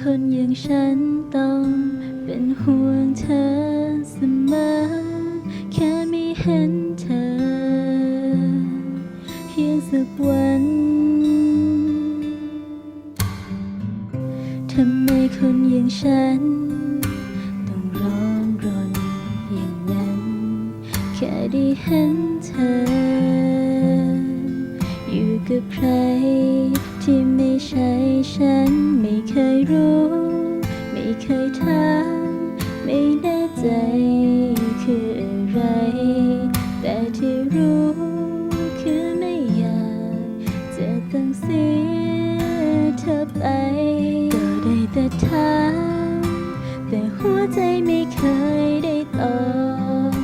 คนอย่างฉันต้องเป็นห่วงเธอเสมอ แค่ไม่เห็นเธอเพียงสักวันทำไมคนอย่างฉัน ต้องร้อนรนอย่างนั้น แค่ได้เห็นเธอ อยู่กับใคร ใช่ฉันไม่เคยรู้ ไม่เคยถามไม่แน่ใจคืออะไร แต่ที่รู้คือไม่อยากจะต้องเสียเธอไป ก็ได้แต่ถามแต่หัวใจไม่เคยได้ตอบ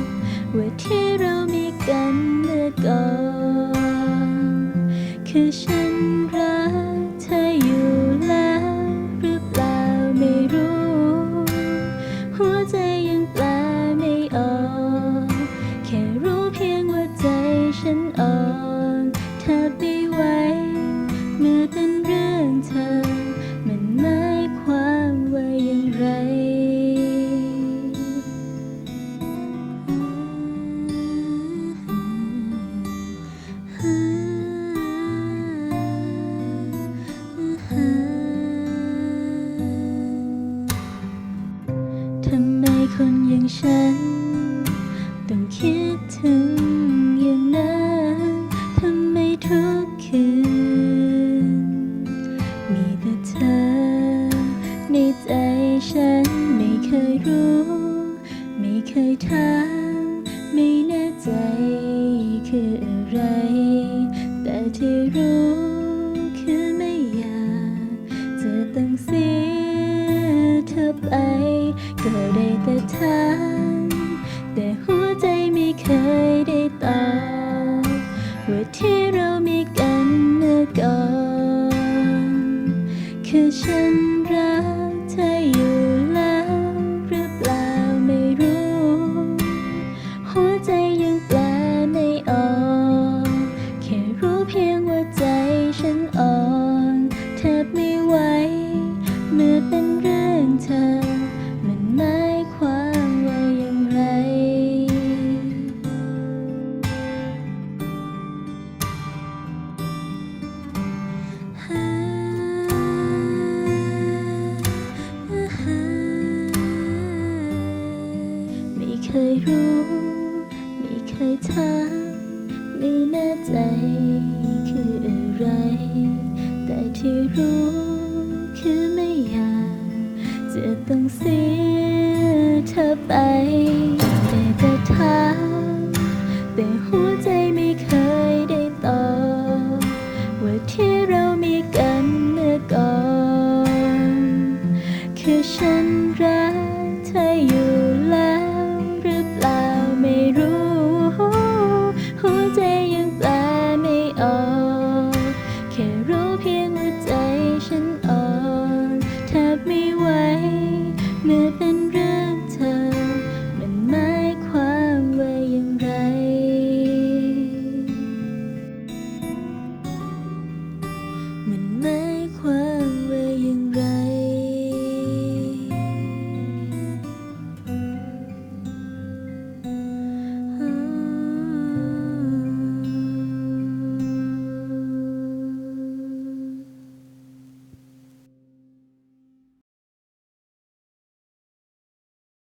ว่าที่เรามีกันเมื่อก่อน คือฉันรัก ฉัน ต้องคิดถึงอย่างนั้นทำไมทุกคืน มีแต่เธอ ในใจฉันไม่เคยรู้ ไม่เคยถาม ไม่แน่ใจคือ ก็ได้แต่ถามแต่หัวใจไม่เคยได้ตอบว่าที่เรา ยรู้ ไม่เคยถามไม่แน่ใจคืออะไร แต่ที่รู้คือไม่อยากจะต้องเสียเธอไปแต่ก็ถาม ไว้ เมื่อเป็น